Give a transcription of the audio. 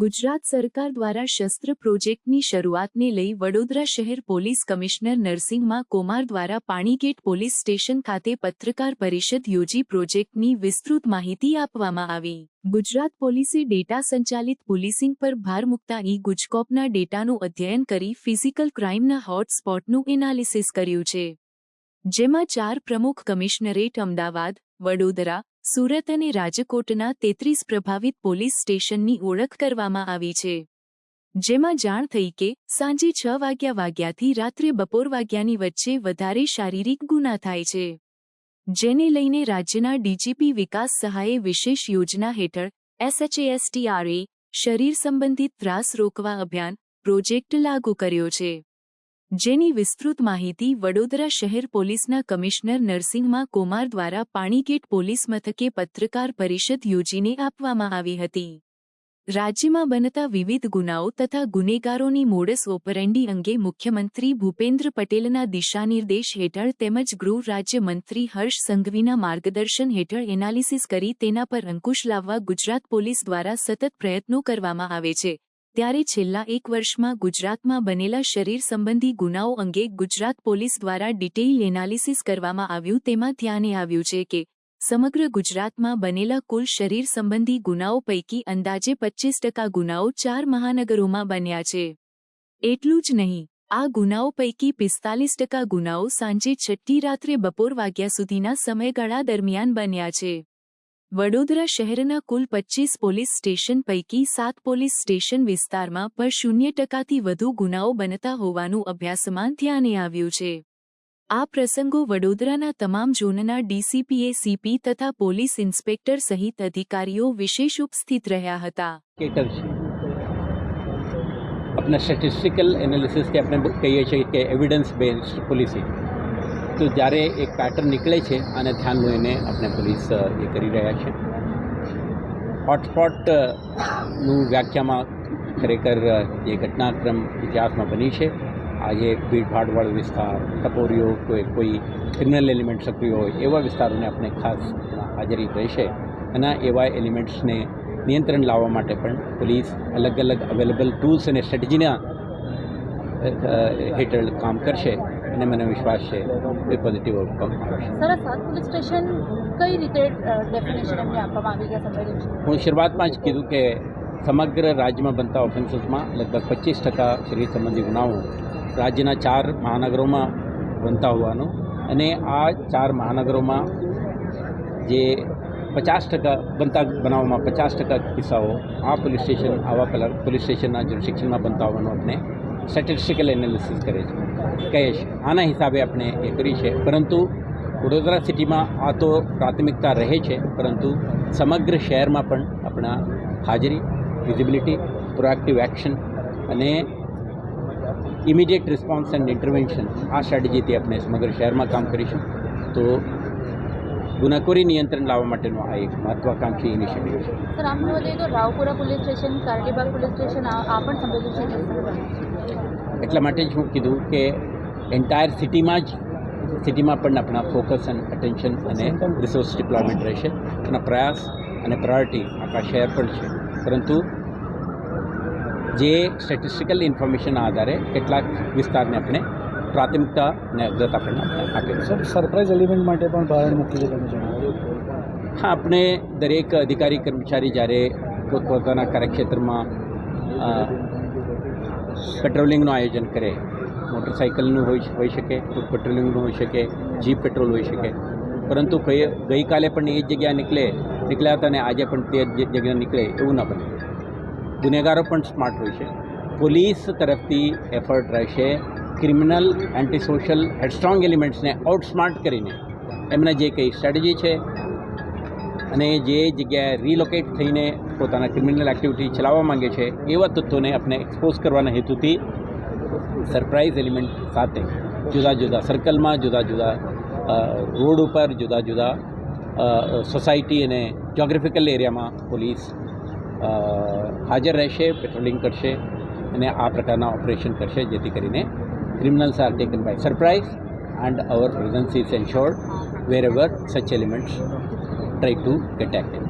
ગુજરાત સરકાર દ્વારા શસ્ત્ર પ્રોજેક્ટની શરૂઆતને લઈ વડોદરા શહેર પોલીસ કમિશનર નરસિંહમાં કોમાર દ્વારા પાણીગેટ પોલીસ સ્ટેશન ખાતે પત્રકાર પરિષદ યોજી પ્રોજેક્ટની વિસ્તૃત માહિતી આપવામાં આવી. ગુજરાત પોલીસે ડેટા સંચાલિત પોલીસિંગ પર ભાર મૂકતા ઈ ગુજકોપના ડેટાનું અધ્યયન કરી ફિઝિકલ ક્રાઇમના હોટસ્પોટનું એનાલિસિસ કર્યું છે. જેમાં ચાર પ્રમુખ કમિશનરેટ અમદાવાદ, વડોદરા સુરત અને રાજકોટના તેત્રીસ પ્રભાવિત પોલીસ સ્ટેશનની ઓળખ કરવામાં આવી છે. જેમાં જાણ થઈ કે સાંજે છ વાગ્યા વાગ્યાથી રાત્રે બપોર વાગ્યાની વચ્ચે વધારે શારીરિક ગુના થાય છે. જેને લઈને રાજ્યના ડીજીપી વિકાસ સહાયે વિશેષ યોજના હેઠળ એસએચએએસટીઆરએ શરીર સંબંધિત ત્રાસ રોકવા અભિયાન પ્રોજેક્ટ લાગુ કર્યો છે. જેની વિસ્તૃત માહિતી વડોદરા શહેર પોલીસના કમિશનર નરસિંહમાં કોમાર દ્વારા પાણીગેટ પોલીસ મથકે પત્રકાર પરિષદ યોજીને આપવામાં આવી હતી. રાજ્યમાં બનતા વિવિધ ગુનાઓ તથા ગુનેગારોની મોડસ ઓપરેન્ડી અંગે મુખ્યમંત્રી ભૂપેન્દ્ર પટેલના દિશાનિર્દેશ હેઠળ તેમજ ગૃહ રાજ્યમંત્રી હર્ષ સંઘવીના માર્ગદર્શન હેઠળ એનાલિસિસ કરી તેના પર અંકુશ લાવવા ગુજરાત પોલીસ દ્વારા સતત પ્રયત્નો કરવામાં આવે છે. ત્યારે છેલ્લા એક વર્ષમાં ગુજરાતમાં બનેલા શરીર સંબંધી ગુનાઓ અંગે ગુજરાત પોલીસ દ્વારા ડિટેઇલ એનાલિસિસ કરવામાં આવ્યું તેમાં ધ્યાને આવ્યું છે કે, સમગ્ર ગુજરાતમાં બનેલા કુલ શરીર સંબંધી ગુનાઓ પૈકી અંદાજે પચ્ચીસ ટકા ગુનાઓ ચાર મહાનગરોમાં બન્યા છે. એટલું જ નહીં, આ ગુનાઓ પૈકી પિસ્તાલીસ ટકા ગુનાઓ સાંજે છઠ્ઠી રાત્રે બપોર વાગ્યા સુધીના સમયગાળા દરમિયાન બન્યા છે. વડોદરા શહેરના કુલ પચ્ચીસ પોલીસ સ્ટેશન પૈકી સાત પોલીસ સ્ટેશન વિસ્તારમાં પર શૂન્ય ટકાથી વધુ ગુનાઓ બનતા હોવાનું અભ્યાસમાં ધ્યાને આવ્યું છે. આ પ્રસંગો વડોદરાના તમામ ઝોનના ડીસીપીએ, સીપી તથા પોલીસ ઇન્સ્પેક્ટર સહિત અધિકારીઓ વિશેષ ઉપસ્થિત રહ્યા હતા. કેટર છે. આપણે સ્ટેટિસ્ટિકલ એનાલિસિસ કે આપણે કહીએ છીએ કે એવિડન્સ તો જ્યારે એક પેટર્ન નીકળે છે અને ધ્યાન લઈને આપણે પોલીસ એ કરી રહ્યા છે. હોટસ્પોટનું વ્યાખ્યામાં ખરેખર જે ઘટનાક્રમ ઇતિહાસમાં બની છે આજે ભીડભાડવાળો વિસ્તાર ટપોરીઓ કોઈ કોઈ ક્રિમિનલ એલિમેન્ટ સક્રિય હોય, એવા વિસ્તારોને આપણે ખાસ હાજરી રહેશે. અને એવા એલિમેન્ટ્સને નિયંત્રણ લાવવા માટે પણ પોલીસ અલગ અલગ અવેલેબલ ટૂલ્સ અને સ્ટ્રેટેજીના હેઠળ કામ કરશે. અને મને વિશ્વાસ છે એ પોઝિટિવ આઉટકમ સરસ સાત પોલીસ સ્ટેશન કઈ રીતે ડેફિનેશન એમને આપવામાં આવી ગયા હું શરૂઆતમાં જ કીધું કે સમગ્ર રાજ્યમાં બનતા ઓફેન્સીસમાં લગભગ પચીસ ટકા શરીર સંબંધી ગુનાઓ રાજ્યના ચાર મહાનગરોમાં બનતા હોવાનું અને આ ચાર મહાનગરોમાં જે પચાસ ટકા બનતા બનાવમાં પચાસ ટકા કિસ્સાઓ આ પોલીસ સ્ટેશન આવા પોલીસ સ્ટેશનના શિક્ષણમાં બનતા હોવાનું આપણે સ્ટેટિસ્ટિકલ એનાલિસિસ કરે છે. કહે છે. આના હિસાબે આપણે એ કરી છે. પરંતુ વડોદરા સિટીમાં આ તો પ્રાથમિકતા રહે છે. પરંતુ સમગ્ર શહેરમાં પણ આપણા હાજરી વિઝિબિલિટી પ્રોએક્ટિવ એક્શન અને ઇમિડિયેટ રિસ્પોન્સ એન્ડ ઇન્ટરવેન્શન આ સ્ટ્રેટેજીથી આપણે સમગ્ર શહેરમાં કામ કરીશું. તો ગુનાખોરી નિયંત્રણ લાવવા માટેનો આ એક મહત્વાકાંક્ષી ઇનિશિયેટિવ છે. Raopura police station Kardibag police station આ પણ સંબોધિત છે. એટલા માટે જ હું કીધું કે એન્ટાયર સિટીમાં જ સિટીમાં પણ આપણા ફોકસ એન્ડ અટેન્શન અને રિસોર્સ ડિપ્લોયમેન્ટ રહેશે. એના પ્રયાસ અને પ્રાયોરિટી આખા શહેર પર છે. પરંતુ જે સ્ટેટિસ્ટિકલ ઇન્ફોર્મેશનના આધારે કેટલાક વિસ્તારને આપણે પ્રાથમિકતા અને અગ્રતા આપણને આપણે સર સરપ્રાઇઝ એલિમેન્ટ માટે પણ ભારણ મૂકી તમે જણાવ્યું હા આપણે દરેક અધિકારી કર્મચારી જ્યારે પોતપોતાના કાર્યક્ષેત્રમાં પેટ્રોલિંગનું આયોજન કરે. મોટરસાઇકલનું હોઈ હોઈ શકે પેટ્રોલિંગનું હોઈ શકે, જીપ પેટ્રોલ હોઈ શકે. પરંતુ ગઈકાલે પણ એ જ જગ્યા નીકળે, નીકળ્યા હતા અને આજે પણ તે જ જગ્યા નીકળે એવું ન બને. ગુનેગારો પણ સ્માર્ટ હોય છે. પોલીસ તરફથી એફર્ટ રહેશે. ક્રિમિનલ એન્ટી સોશિયલ હેડસ્ટ્રોંગ એલિમેન્ટ્સને આઉટસ્માર્ટ કરીને એમને જે કંઈ સ્ટ્રેટેજી છે અને જે જગ્યાએ રિલોકેટ થઈને પોતાના ક્રિમિનલ એક્ટિવિટી ચલાવવા માંગે છે, એવા તત્વોને આપણે એક્સપોઝ કરવાના હેતુથી સરપ્રાઇઝ એલિમેન્ટ સાથે જુદા જુદા સર્કલમાં જુદા જુદા રોડ ઉપર, જુદા જુદા સોસાયટી અને જોગ્રાફિકલ એરિયામાં પોલીસ હાજર રહેશે પેટ્રોલિંગ કરશે અને આ પ્રકારના ઓપરેશન કરશે, જેથી કરીને criminals are taken by surprise and our presence is ensured wherever such elements try to get active.